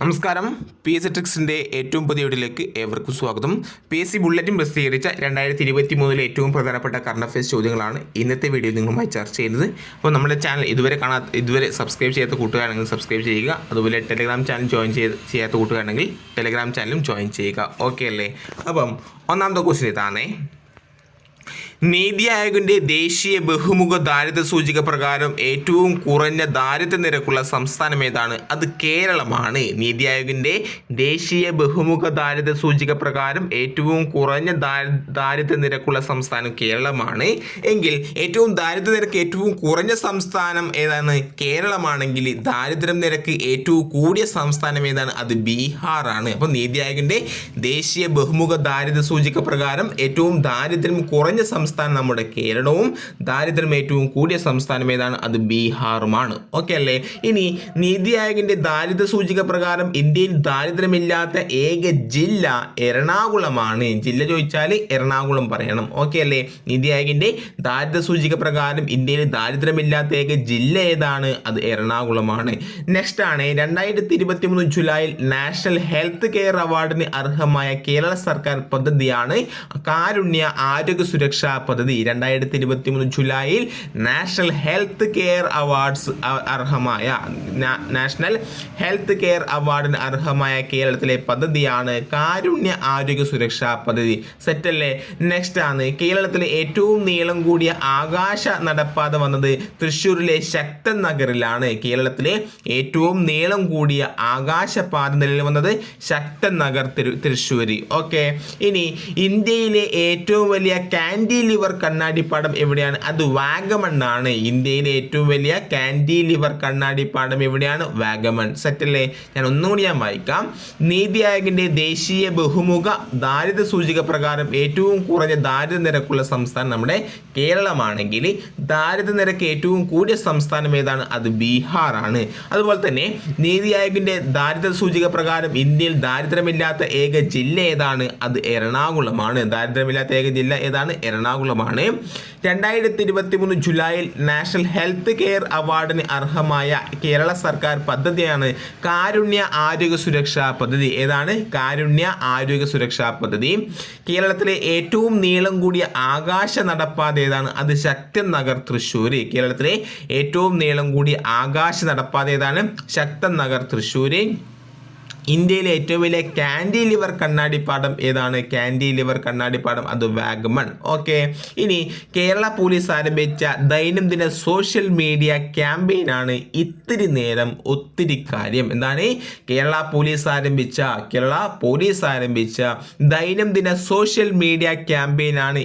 നമസ്കാരം. P S ട്രിക്സിന്റെ ഏറ്റവും പുതിയ വീഡിയോയിലേക്ക് ഏവർക്കും സ്വാഗതം. പി എസ് സി ബുള്ളറ്റിൻ പ്രസിദ്ധീകരിച്ച രണ്ടായിരത്തി ഇരുപത്തി മൂന്നിലെ ഏറ്റവും പ്രധാനപ്പെട്ട കറണ്ട് അഫയേഴ്സ് ചോദ്യങ്ങളാണ് ഇന്നത്തെ വീഡിയോ നിങ്ങളുമായി ചർച്ച ചെയ്യുന്നത്. അപ്പോൾ നമ്മുടെ ചാനൽ ഇതുവരെ കാണാ ഇതുവരെ സബ്സ്ക്രൈബ് ചെയ്യാത്ത കൂട്ടുകാരാണെങ്കിൽ സബ്സ്ക്രൈബ് ചെയ്യുക. അതുപോലെ ടെലിഗ്രാം ചാനൽ ജോയിൻ ചെയ്ത് ചെയ്യാത്ത കൂട്ടുകാരാണെങ്കിൽ ടെലിഗ്രാം ചാനലും ജോയിൻ ചെയ്യുക. ഓക്കെ അല്ലേ? അപ്പം ഒന്നാമത്തെ ക്വസ്റ്റ്യൻ ഇതാണേ. നീതി ആയോഗിന്റെ ദേശീയ ബഹുമുഖ ദാരിദ്ര്യ സൂചിക പ്രകാരം ഏറ്റവും കുറഞ്ഞ ദാരിദ്ര്യ നിരക്കുള്ള സംസ്ഥാനം ഏതാണ്? അത് കേരളമാണ്. നീതി ആയോഗിന്റെ ദേശീയ ബഹുമുഖ ദാരിദ്ര്യ സൂചിക പ്രകാരം ഏറ്റവും കുറഞ്ഞ ദാരി- ദാരിദ്ര്യ നിരക്കുള്ള സംസ്ഥാനം കേരളമാണ്. എങ്കിൽ ഏറ്റവും ദാരിദ്ര്യ നിരക്ക് ഏറ്റവും കുറഞ്ഞ സംസ്ഥാനം ഏതാണ്? കേരളമാണെങ്കിൽ ദാരിദ്ര്യം നിരക്ക് ഏറ്റവും കൂടിയ സംസ്ഥാനം ഏതാണ്? അത് ബീഹാറാണ്. അപ്പോൾ നീതി ആയോഗിന്റെ ദേശീയ ബഹുമുഖ ദാരിദ്ര്യ സൂചിക പ്രകാരം ഏറ്റവും ദാരിദ്ര്യം കുറഞ്ഞ സംസ്ഥാനം നമ്മുടെ കേരളവും ദാരിദ്ര്യം ഏറ്റവും കൂടിയ സംസ്ഥാനം ഏതാണ്? അത് ബീഹാറുമാണ്. ഓക്കെ അല്ലേ? ഇനി നീതി ആയോഗിന്റെ ദാരിദ്ര്യ സൂചിക പ്രകാരം ഇന്ത്യയിൽ ദാരിദ്ര്യമില്ലാത്ത ഏക ജില്ല എറണാകുളമാണ്. ജില്ല ചോദിച്ചാൽ എറണാകുളം പറയണം. ഓക്കെ അല്ലേ? നീതി ആയോഗിന്റെ ദാരിദ്ര്യ സൂചിക പ്രകാരം ഇന്ത്യയിൽ ദാരിദ്ര്യമില്ലാത്ത ഏക ജില്ല ഏതാണ്? അത് എറണാകുളമാണ്. നെക്സ്റ്റ് ആണ് രണ്ടായിരത്തി ഇരുപത്തി മൂന്ന് ജൂലൈയിൽ നാഷണൽ ഹെൽത്ത് കെയർ അവാർഡിന് അർഹമായ കേരള സർക്കാർ പദ്ധതിയാണ് കാരുണ്യ ആരോഗ്യ സുരക്ഷാ പദ്ധതി രണ്ടായിരത്തി ഇരുപത്തി മൂന്ന് ജൂലൈയിൽ നാഷണൽ ഹെൽത്ത് കെയർ അവാർഡ്സ് അർഹമായ നാഷണൽ ഹെൽത്ത് കെയർ അവാർഡിന് അർഹമായ കേരളത്തിലെ പദ്ധതിയാണ് കാരുണ്യ ആരോഗ്യ സുരക്ഷാ പദ്ധതി. സെറ്റല്ലേ? നെക്സ്റ്റ് ആണ്. കേരളത്തിലെ ഏറ്റവും നീളം കൂടിയ ആകാശ നടപ്പാത വന്നത് തൃശ്ശൂരിലെ ശക്തൻ നഗറിലാണ്. കേരളത്തിലെ ഏറ്റവും നീളം കൂടിയ ആകാശപാത നിലയിൽ വന്നത് ശക്തൻ നഗർ തൃശ്ശൂരി. ഓക്കെ ഇനി ഇന്ത്യയിലെ ഏറ്റവും വലിയ കാൻഡിലിവർ കണ്ണാടിപ്പാടം എവിടെയാണ്? അത് ആണ് ഇന്ത്യയിലെ ഏറ്റവും വലിയ കാൻഡിലിവർ കണ്ണാടിപ്പാടം എവിടെയാണ്? വാഗമൺ. സെറ്റല്ലേ ഞാൻ ഒന്നുകൂടി ഞാൻ വായിക്കാം. നീതി ആയോഗിന്റെ ദേശീയ ബഹുമുഖ ദാരിദ്ര്യ സൂചിക പ്രകാരം ഏറ്റവും കുറഞ്ഞ ദാരിദ്ര്യ നിരക്കുള്ള സംസ്ഥാനം നമ്മുടെ കേരളമാണെങ്കിൽ ദാരിദ്ര്യ നിരക്ക് ഏറ്റവും കൂടിയ സംസ്ഥാനം ഏതാണ്? അത് ബീഹാറാണ്. അതുപോലെ തന്നെ നീതി ആയോഗിന്റെ ദാരിദ്ര്യ സൂചിക പ്രകാരം ഇന്ത്യയിൽ ദാരിദ്ര്യമില്ലാത്ത ഏക ജില്ല ഏതാണ്? അത് എറണാകുളമാണ്. ദാരിദ്ര്യമില്ലാത്ത ഏക ജില്ല ഏതാണ്? എറണാകുളമാണ് രണ്ടായിരത്തി ഇരുപത്തി മൂന്ന് ജൂലൈയിൽ നാഷണൽ ഹെൽത്ത് കെയർ അവാർഡിന് അർഹമായ കേരള സർക്കാർ പദ്ധതിയാണ് കാരുണ്യ ആരോഗ്യ സുരക്ഷാ പദ്ധതി. ഏതാണ്? കാരുണ്യ ആരോഗ്യ സുരക്ഷാ പദ്ധതി. കേരളത്തിലെ ഏറ്റവും നീളം കൂടിയ ആകാശ നടപ്പാത ഏതാണ്? അത് ശക്തൻ നഗർ തൃശ്ശൂർ കേരളത്തിലെ ഏറ്റവും നീളം കൂടിയ ആകാശ നടപ്പാത ഏതാണ്? ശക്തൻ നഗർ തൃശ്ശൂര് ഇന്ത്യയിലെ ഏറ്റവും വലിയ കാൻഡിലിവർ കണ്ണാടിപ്പാടം ഏതാണ്? കാൻഡി ലിവർ കണ്ണാടി കണ്ണാടിപ്പാടം അത് വാഗമൺ. ഓക്കെ ഇനി കേരള പോലീസ് ആരംഭിച്ച ദൈനംദിന സോഷ്യൽ മീഡിയ ക്യാമ്പയിനാണ് ഇത്തിരി നേരം ഒത്തിരി കാര്യം. എന്താണ്? കേരള പോലീസ് ആരംഭിച്ച കേരള പോലീസ് ആരംഭിച്ച ദൈനംദിന സോഷ്യൽ മീഡിയ ക്യാമ്പയിനാണ്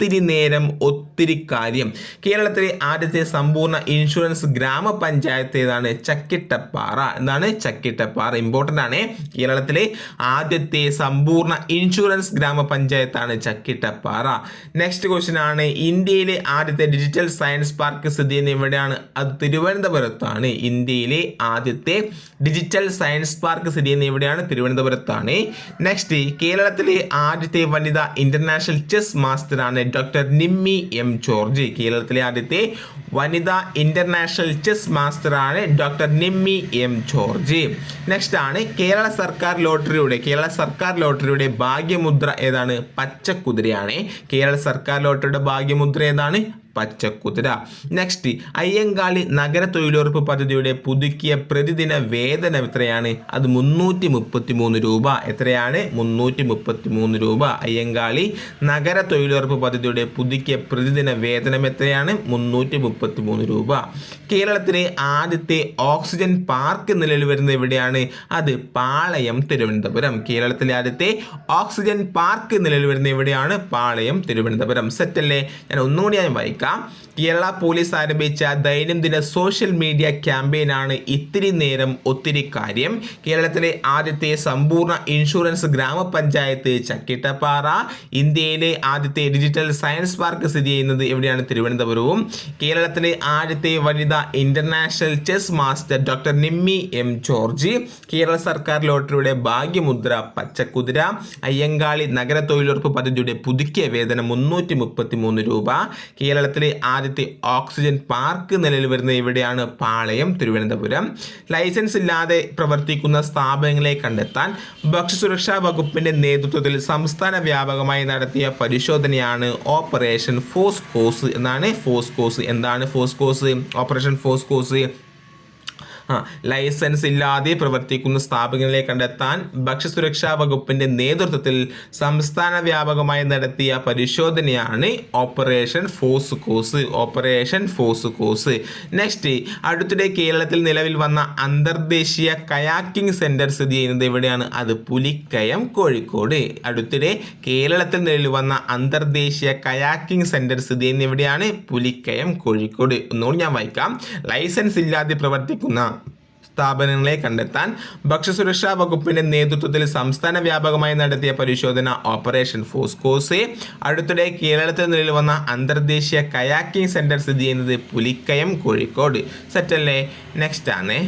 ഒത്തിരി നേരം ഒത്തിരി കാര്യം. കേരളത്തിലെ ആദ്യത്തെ സമ്പൂർണ ഇൻഷുറൻസ് ഗ്രാമപഞ്ചായത്ത് ഏതാണ് ചക്കിട്ടപ്പാറ. എന്താണ്? ചക്കിട്ടപ്പാറ. ഇമ്പോർട്ടന്റ് ആണ്. കേരളത്തിലെ ആദ്യത്തെ സമ്പൂർണ ഇൻഷുറൻസ് ഗ്രാമപഞ്ചായത്താണ് ചക്കിട്ടപ്പാറ. നെക്സ്റ്റ് ക്വസ്റ്റ്യൻ ആണ്. ഇന്ത്യയിലെ ആദ്യത്തെ ഡിജിറ്റൽ സയൻസ് പാർക്ക് സ്ഥിതി ചെയ്യുന്നത് എവിടെയാണ്? അത് തിരുവനന്തപുരത്താണ്. ഇന്ത്യയിലെ ആദ്യത്തെ ഡിജിറ്റൽ സയൻസ് പാർക്ക് സ്ഥിതി ചെയ്യുന്നത് എവിടെയാണ്? തിരുവനന്തപുരത്താണ്. നെക്സ്റ്റ് കേരളത്തിലെ ആദ്യത്തെ വനിതാ ഇന്റർനാഷണൽ ചെസ് മാസ്റ്ററാണ് ഡോക്ടർ നിമ്മി എം ജോർജ് കേരളത്തിലെ ആദ്യത്തെ വനിതാ international chess മാസ്റ്ററാണ് doctor Nimmi M George next ആണ് കേരള സർക്കാർ ലോട്ടറിയുടെ കേരള സർക്കാർ ലോട്ടറിയുടെ ഭാഗ്യമുദ്ര ഏതാണ്? പച്ചക്കുതിരയാണ്. കേരള സർക്കാർ ലോട്ടറിയുടെ ഭാഗ്യമുദ്ര ഏതാണ്? പച്ചക്കുതിര. നെക്സ്റ്റ് അയ്യങ്കാളി നഗര തൊഴിലുറപ്പ് പദ്ധതിയുടെ പുതുക്കിയ പ്രതിദിന വേതനം എത്രയാണ്? അത് മുന്നൂറ്റി മുപ്പത്തി മൂന്ന് രൂപ. എത്രയാണ്? മുന്നൂറ്റി മുപ്പത്തി മൂന്ന് രൂപ. അയ്യങ്കാളി നഗര തൊഴിലുറപ്പ് പദ്ധതിയുടെ പുതുക്കിയ പ്രതിദിന വേതനം എത്രയാണ്? മുന്നൂറ്റി മുപ്പത്തി മൂന്ന് രൂപ. കേരളത്തിലെ ആദ്യത്തെ ഓക്സിജൻ പാർക്ക് നിലവിൽ വരുന്നത് എവിടെയാണ്? അത് പാളയം തിരുവനന്തപുരം. കേരളത്തിലെ ആദ്യത്തെ ഓക്സിജൻ പാർക്ക് നിലവിൽ വരുന്നത് എവിടെയാണ്? പാളയം തിരുവനന്തപുരം. സെറ്റല്ലേ ഞാൻ ഒന്നുകൂടി ഞാൻ വായിക്കാം. tá? കേരള പോലീസ് ആരംഭിച്ച ദൈനംദിന സോഷ്യൽ മീഡിയ ക്യാമ്പയിനാണ് ഇത്തിരി നേരം ഒത്തിരി കാര്യം. കേരളത്തിലെ ആദ്യത്തെ സമ്പൂർണ ഇൻഷുറൻസ് ഗ്രാമപഞ്ചായത്ത് ചക്കിട്ടപ്പാറ. ഇന്ത്യയിലെ ആദ്യത്തെ ഡിജിറ്റൽ സയൻസ് പാർക്ക് സ്ഥിതി ചെയ്യുന്നത് എവിടെയാണ്? തിരുവനന്തപുരവും. കേരളത്തിലെ ആദ്യത്തെ വനിതാ international chess master doctor Nimmi M George. Kerala സർക്കാർ ലോട്ടറിയുടെ ഭാഗ്യമുദ്ര പച്ചക്കുതിര. അയ്യങ്കാളി നഗര തൊഴിലുറപ്പ് പദ്ധതിയുടെ പുതുക്കിയ വേതനം മുന്നൂറ്റി രൂപ. കേരളത്തിലെ ആദ്യത്തെ ആദ്യത്തെ ഓക്സിജൻ പാർക്ക് നിലയിൽ വരുന്നത് ഇവിടെയാണ് പാളയം തിരുവനന്തപുരം. ലൈസൻസ് ഇല്ലാതെ പ്രവർത്തിക്കുന്ന സ്ഥാപനങ്ങളെ കണ്ടെത്താൻ ഭക്ഷ്യസുരക്ഷാ വകുപ്പിന്റെ നേതൃത്വത്തിൽ സംസ്ഥാന വ്യാപകമായി നടത്തിയ പരിശോധനയാണ് ഓപ്പറേഷൻ ഫോസ്കോസ്. എന്നാണ് ഫോസ്കോസ്? എന്താണ് ഫോസ്കോസ്? ഓപ്പറേഷൻ ഫോസ്കോസ് ലൈസൻസ് ഇല്ലാതെ പ്രവർത്തിക്കുന്ന സ്ഥാപനങ്ങളെ കണ്ടെത്താൻ ഭക്ഷ്യസുരക്ഷാ വകുപ്പിന്റെ നേതൃത്വത്തിൽ സംസ്ഥാന വ്യാപകമായി നടത്തിയ പരിശോധനയാണ് operation Foscos operation Foscos. Next അടുത്തിടെ കേരളത്തിൽ നിലവിൽ വന്ന അന്തർദേശീയ കയാക്കിംഗ് സെന്റർ സ്ഥിതി ചെയ്യുന്നത് എവിടെയാണ്? അത് പുലിക്കയം കോഴിക്കോട്. അടുത്തിടെ കേരളത്തിൽ നിലവിൽ വന്ന അന്തർദേശീയ കയാക്കിംഗ് സെന്റർ സ്ഥിതി ചെയ്യുന്നത് എവിടെയാണ്? പുലിക്കയം കോഴിക്കോട്. ഒന്നുകൂടി ഞാൻ വായിക്കാം. ലൈസൻസ് ഇല്ലാതെ പ്രവർത്തിക്കുന്ന സ്ഥാപനങ്ങളെ കണ്ടെത്താൻ ഭക്ഷ്യസുരക്ഷാ വകുപ്പിന്റെ നേതൃത്വത്തിൽ സംസ്ഥാന വ്യാപകമായി നടത്തിയ പരിശോധന ഓപ്പറേഷൻ ഫോസ്കോസ്. അടുത്തിടെ കേരളത്തിൽ നിലവിൽ വന്ന അന്തർദേശീയ കയാക്കിംഗ് സെന്റർ സ്ഥിതി ചെയ്യുന്നത് പുലിക്കയം കോഴിക്കോട്. സെറ്റല്ലേ? നെക്സ്റ്റ് ആണ്.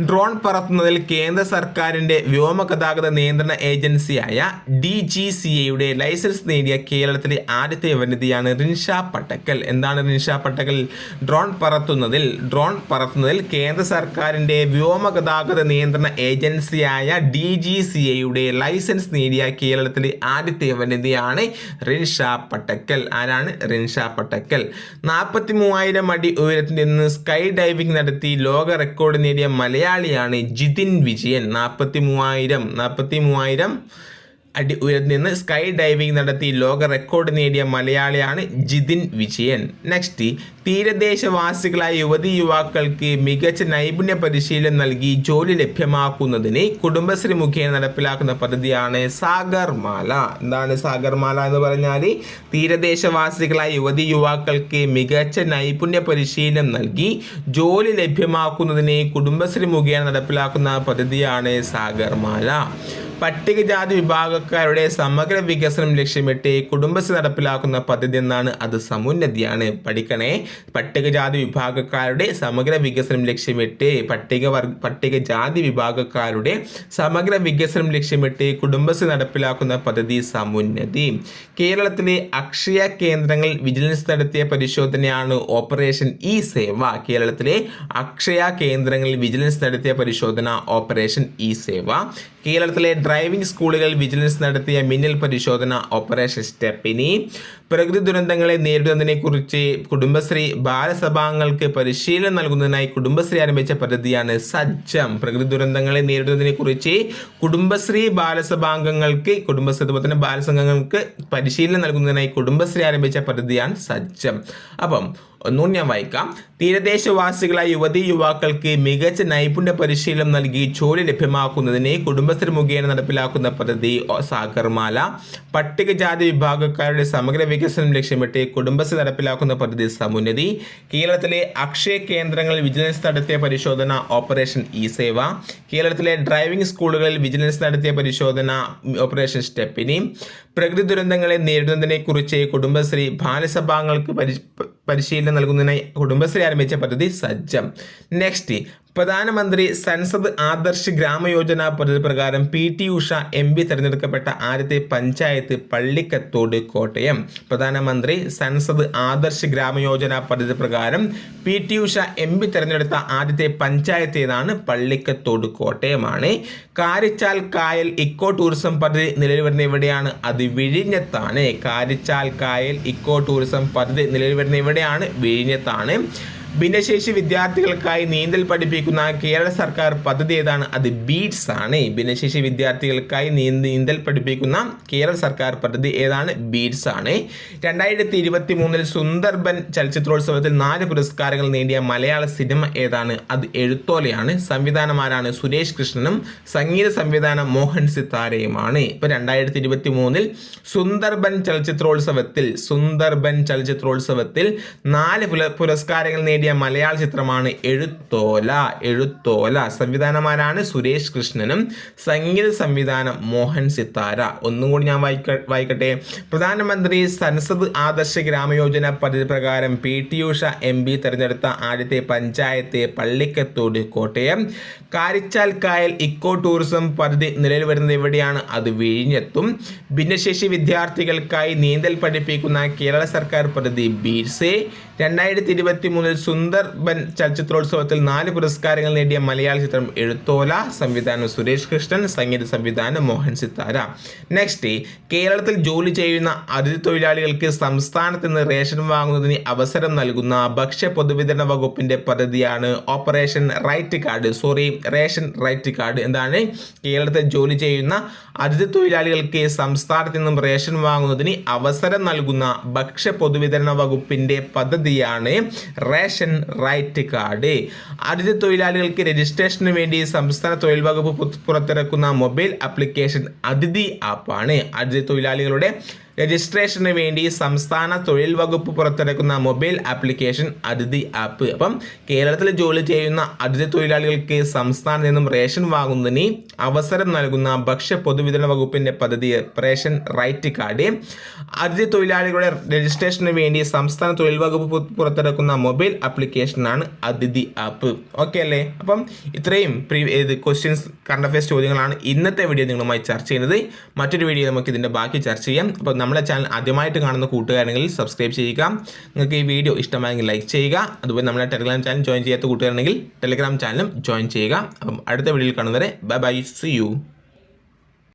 ഡ്രോൺ പറത്തുന്നതിൽ കേന്ദ്ര സർക്കാരിന്റെ വ്യോമഗതാഗത നിയന്ത്രണ ഏജൻസിയായ ഡി ജി സി എയുടെ ലൈസൻസ് നേടിയ കേരളത്തിലെ ആദ്യത്തെ വനിതയാണ് റിൻഷ പട്ടക്കൽ. എന്താണ് റിൻഷ പട്ടക്കൽ? ഡ്രോൺ പറത്തുന്നതിൽ ഡ്രോൺ പറത്തുന്നതിൽ കേന്ദ്ര സർക്കാരിന്റെ വ്യോമഗതാഗത നിയന്ത്രണ ഏജൻസിയായ ഡി ജി സി എയുടെ ലൈസൻസ് നേടിയ കേരളത്തിലെ ആദ്യത്തെ വനിതയാണ് റിൻഷ പട്ടക്കൽ. ആരാണ് റിൻഷ പട്ടക്കൽ? നാൽപ്പത്തി മൂവായിരം അടി ഉയരത്തിൽ നിന്ന് സ്കൈ ഡൈവിംഗ് നടത്തി ലോക റെക്കോർഡ് നേടിയ മലയാളിയാണ് ജിതിൻ വിജയൻ. നാൽപ്പത്തി മൂവായിരം നാൽപ്പത്തി മൂവായിരം അടി നിന്ന് സ്കൈ ഡൈവിംഗ് നടത്തി ലോക റെക്കോർഡ് നേടിയ മലയാളിയാണ് ജിതിൻ വിജയൻ. നെക്സ്റ്റ് തീരദേശവാസികളായ യുവതി യുവാക്കൾക്ക് മികച്ച നൈപുണ്യ പരിശീലനം നൽകി ജോലി ലഭ്യമാക്കുന്നതിന് കുടുംബശ്രീ മുഖേന നടപ്പിലാക്കുന്ന പദ്ധതിയാണ് സാഗർമാല എന്താണ് സാഗർമാല എന്ന് പറഞ്ഞാൽ തീരദേശവാസികളായ യുവതി യുവാക്കൾക്ക് മികച്ച നൈപുണ്യ പരിശീലനം നൽകി ജോലി ലഭ്യമാക്കുന്നതിന് കുടുംബശ്രീ മുഖേന നടപ്പിലാക്കുന്ന പദ്ധതിയാണ് സാഗർമാല പട്ടികജാതി വിഭാഗക്കാരുടെ സമഗ്ര വികസനം ലക്ഷ്യമിട്ട് കുടുംബശ്രീ നടപ്പിലാക്കുന്ന പദ്ധതി എന്നാണ് അത്. സമുന്നതിയാണ്. പഠിക്കണേ പട്ടികജാതി വിഭാഗക്കാരുടെ സമഗ്ര വികസനം ലക്ഷ്യമിട്ട് പട്ടിക പട്ടികജാതി വിഭാഗക്കാരുടെ സമഗ്ര വികസനം ലക്ഷ്യമിട്ട് കുടുംബശ്രീ നടപ്പിലാക്കുന്ന പദ്ധതി സമുന്നതി. കേരളത്തിലെ അക്ഷയ കേന്ദ്രങ്ങൾ വിജിലൻസ് നടത്തിയ പരിശോധനയാണ് ഓപ്പറേഷൻ ഇ സേവ. കേരളത്തിലെ അക്ഷയ കേന്ദ്രങ്ങളിൽ വിജിലൻസ് നടത്തിയ പരിശോധന ഓപ്പറേഷൻ ഇ സേവ. കേരളത്തിലെ ഡ്രൈവിംഗ് സ്കൂളുകൾ വിജിലൻസ് നടത്തിയ മിന്നൽ പരിശോധന ഓപ്പറേഷൻ സ്റ്റെപ്പിനി. പ്രകൃതി ദുരന്തങ്ങളെ നേരിടുന്നതിനെക്കുറിച്ച് കുടുംബശ്രീ ബാലസഭാംഗങ്ങൾക്ക് പരിശീലനം നൽകുന്നതിനായി കുടുംബശ്രീ ആരംഭിച്ച പദ്ധതിയാണ് സജ്ജം. പ്രകൃതി ദുരന്തങ്ങളെ നേരിടുന്നതിനെക്കുറിച്ച് കുടുംബശ്രീ ബാലസഭാംഗങ്ങൾക്ക് കുടുംബശ്രീ അതുപോലെ തന്നെ ബാലസംഘങ്ങൾക്ക് പരിശീലനം നൽകുന്നതിനായി കുടുംബശ്രീ ആരംഭിച്ച പദ്ധതിയാണ് സജ്ജം. അപ്പം ഒന്നുകൂടി ഞാൻ വായിക്കാം തീരദേശവാസികളായ യുവതി യുവാക്കൾക്ക് മികച്ച നൈപുണ്യ പരിശീലനം നൽകി ജോലി ലഭ്യമാക്കുന്നതിന് കുടുംബശ്രീ മുഖേന നടപ്പിലാക്കുന്ന പദ്ധതി സാഗർമാല. പട്ടികജാതി വിഭാഗക്കാരുടെ സമഗ്ര വികസനം ലക്ഷ്യമിട്ട് കുടുംബശ്രീ നടപ്പിലാക്കുന്ന പദ്ധതി സമുന്നതി. കേരളത്തിലെ അക്ഷയ കേന്ദ്രങ്ങളിൽ വിജിലൻസ് നടത്തിയ പരിശോധന ഓപ്പറേഷൻ ഇ സേവ. കേരളത്തിലെ ഡ്രൈവിംഗ് സ്കൂളുകളിൽ വിജിലൻസ് നടത്തിയ പരിശോധന ഓപ്പറേഷൻ സ്റ്റെപ്പിനി. പ്രകൃതി ദുരന്തങ്ങളെ നേരിടുന്നതിനെക്കുറിച്ച് കുടുംബശ്രീ ബാലസഭാംഗങ്ങൾക്ക് പരി പരിശീലനം നൽകുന്നതിനായി കുടുംബശ്രീ ആരംഭിച്ച പദ്ധതി സജ്ജം. നെക്സ്റ്റ് പ്രധാനമന്ത്രി സൻസദ് ആദർശ് ഗ്രാമയോജന പദ്ധതി പ്രകാരം P T Usha M P തിരഞ്ഞെടുക്കപ്പെട്ട ആദ്യത്തെ പഞ്ചായത്ത് പള്ളിക്കത്തോട് കോട്ടയം. പ്രധാനമന്ത്രി സൻസദ് ആദർശ് ഗ്രാമയോജന പദ്ധതി പ്രകാരം P T Usha M P തിരഞ്ഞെടുത്ത ആദ്യത്തെ പഞ്ചായത്ത് ഏതാണ് പള്ളിക്കത്തോട് കോട്ടയമാണ്. കാരിച്ചാൽ കായൽ ഇക്കോ ടൂറിസം പദ്ധതി നിലവിൽ വരുന്ന എവിടെയാണ്? അത് വിഴിഞ്ഞത്താണ്. കാരിച്ചാൽ കായൽ ഇക്കോ ടൂറിസം പദ്ധതി നിലവിൽ വരുന്ന എവിടെയാണ്? വിഴിഞ്ഞത്താണ്. ഭിന്നശേഷി വിദ്യാർത്ഥികൾക്കായി നീന്തൽ പഠിപ്പിക്കുന്ന കേരള സർക്കാർ പദ്ധതി ഏതാണ്? അത് ബീറ്റ്സ് ആണ്. ഭിന്നശേഷി വിദ്യാർത്ഥികൾക്കായി നീന്തൽ പഠിപ്പിക്കുന്ന കേരള സർക്കാർ പദ്ധതി ഏതാണ്? ബീറ്റ്സ് ആണ്. രണ്ടായിരത്തി ഇരുപത്തി മൂന്നിൽ സുന്ദർബൻ ചലച്ചിത്രോത്സവത്തിൽ നാല് പുരസ്കാരങ്ങൾ നേടിയ മലയാള സിനിമ ഏതാണ്? അത് എഴുത്തോലയാണ്. സംവിധാനമാരാണ് സുരേഷ് കൃഷ്ണനും സംഗീത സംവിധാനം മോഹൻ സിത്താരയുമാണ് ഇപ്പൊ രണ്ടായിരത്തി ഇരുപത്തി മൂന്നിൽ സുന്ദർബൻ ചലച്ചിത്രോത്സവത്തിൽ സുന്ദർബൻ ചലച്ചിത്രോത്സവത്തിൽ നാല് പുരസ്കാരങ്ങൾ നേടിയ നേടിയ മലയാള ചിത്രമാണ് എഴുത്തോല. എഴുത്തോല. സംവിധാനമാരാണ് സുരേഷ് കൃഷ്ണനും സംഗീത സംവിധാനം മോഹൻ സിത്താര. ഒന്നും കൂടി ഞാൻ വായിക്ക വായിക്കട്ടെ. പ്രധാനമന്ത്രി സൻസദ് ആദർശ ഗ്രാമയോജന പദ്ധതി പ്രകാരം P. T Usha M. P തെരഞ്ഞെടുത്ത ആദ്യത്തെ പഞ്ചായത്ത് പള്ളിക്കത്തോട് കോട്ടയം. കാരിച്ചാൽ കായൽ ഇക്കോ ടൂറിസം പദ്ധതി നിലവിൽ വരുന്നത് എവിടെയാണ്? അത് വിഴിഞ്ഞെത്തും. ഭിന്നശേഷി വിദ്യാർത്ഥികൾക്കായി നീന്തൽ പഠിപ്പിക്കുന്ന കേരള സർക്കാർ പദ്ധതി ബീർസെ. രണ്ടായിരത്തി ഇരുപത്തി മൂന്നിൽ സുന്ദർബൻ ചലച്ചിത്രോത്സവത്തിൽ നാല് പുരസ്കാരങ്ങൾ നേടിയ മലയാള ചിത്രം എഴുത്തോല സംവിധാനം സുരേഷ് കൃഷ്ണൻ സംഗീത സംവിധാനം മോഹൻ സിത്താര. നെക്സ്റ്റ് കേരളത്തിൽ ജോലി ചെയ്യുന്ന അതിഥി തൊഴിലാളികൾക്ക് സംസ്ഥാനത്ത് നിന്ന് റേഷൻ വാങ്ങുന്നതിന് അവസരം നൽകുന്ന ഭക്ഷ്യ പൊതുവിതരണ വകുപ്പിന്റെ പദ്ധതിയാണ് operation right card. Sorry ration right card. എന്താണ്? കേരളത്തിൽ ജോലി ചെയ്യുന്ന അതിഥി തൊഴിലാളികൾക്ക് സംസ്ഥാനത്ത് നിന്നും റേഷൻ വാങ്ങുന്നതിന് അവസരം നൽകുന്ന ഭക്ഷ്യ പൊതുവിതരണ വകുപ്പിന്റെ പദ്ധതിയാണ് റേഷൻ റൈറ്റ് കാർഡ്. അതിഥി തൊഴിലാളികൾക്ക് രജിസ്ട്രേഷന് വേണ്ടി സംസ്ഥാന തൊഴിൽ വകുപ്പ് പുറത്തിറക്കുന്ന മൊബൈൽ ആപ്ലിക്കേഷൻ അതിഥി ആപ്പാണ്. അതിഥി തൊഴിലാളികളുടെ രജിസ്ട്രേഷന് വേണ്ടി സംസ്ഥാന തൊഴിൽ വകുപ്പ് പുറത്തിറക്കുന്ന മൊബൈൽ ആപ്ലിക്കേഷൻ അതിഥി ആപ്പ്. അപ്പം കേരളത്തിൽ ജോലി ചെയ്യുന്ന അതിഥി തൊഴിലാളികൾക്ക് സംസ്ഥാനത്ത് നിന്നും റേഷൻ വാങ്ങുന്നതിന് അവസരം നൽകുന്ന ഭക്ഷ്യ പൊതുവിതരണ വകുപ്പിന്റെ പദ്ധതി റേഷൻ റൈറ്റ് കാർഡ്. അതിഥി തൊഴിലാളികളുടെ രജിസ്ട്രേഷന് വേണ്ടി സംസ്ഥാന തൊഴിൽ വകുപ്പ് പുറത്തിറക്കുന്ന മൊബൈൽ ആപ്ലിക്കേഷനാണ് അതിഥി ആപ്പ്. ഓക്കെ അല്ലേ? അപ്പം ഇത്രയും പ്രീ ഇത് ക്വസ്റ്റ്യൻസ് കറണ്ട് അഫയേഴ്സ് ചോദ്യങ്ങളാണ് ഇന്നത്തെ വീഡിയോ നിങ്ങളുമായി ചർച്ച ചെയ്യുന്നത്. മറ്റൊരു വീഡിയോ നമുക്ക് ഇതിന്റെ ബാക്കി ചർച്ച ചെയ്യാം. അപ്പോൾ നമ്മുടെ ചാനൽ ആദ്യമായിട്ട് കാണുന്ന കൂട്ടുകാരെങ്കിൽ സബ്സ്ക്രൈബ് ചെയ്യുക. നിങ്ങൾക്ക് ഈ വീഡിയോ ഇഷ്ടമായെങ്കിൽ ലൈക്ക് ചെയ്യുക. അതുപോലെ നമ്മുടെ ടെലിഗ്രാം ചാനൽ ജോയിൻ ചെയ്യാത്ത കൂട്ടുകാരാണെങ്കിൽ ടെലിഗ്രാം ചാനലും ജോയിൻ ചെയ്യുക. അപ്പം അടുത്ത വീഡിയോയിൽ കാണുന്നവരെ ബൈ ബൈ സി യു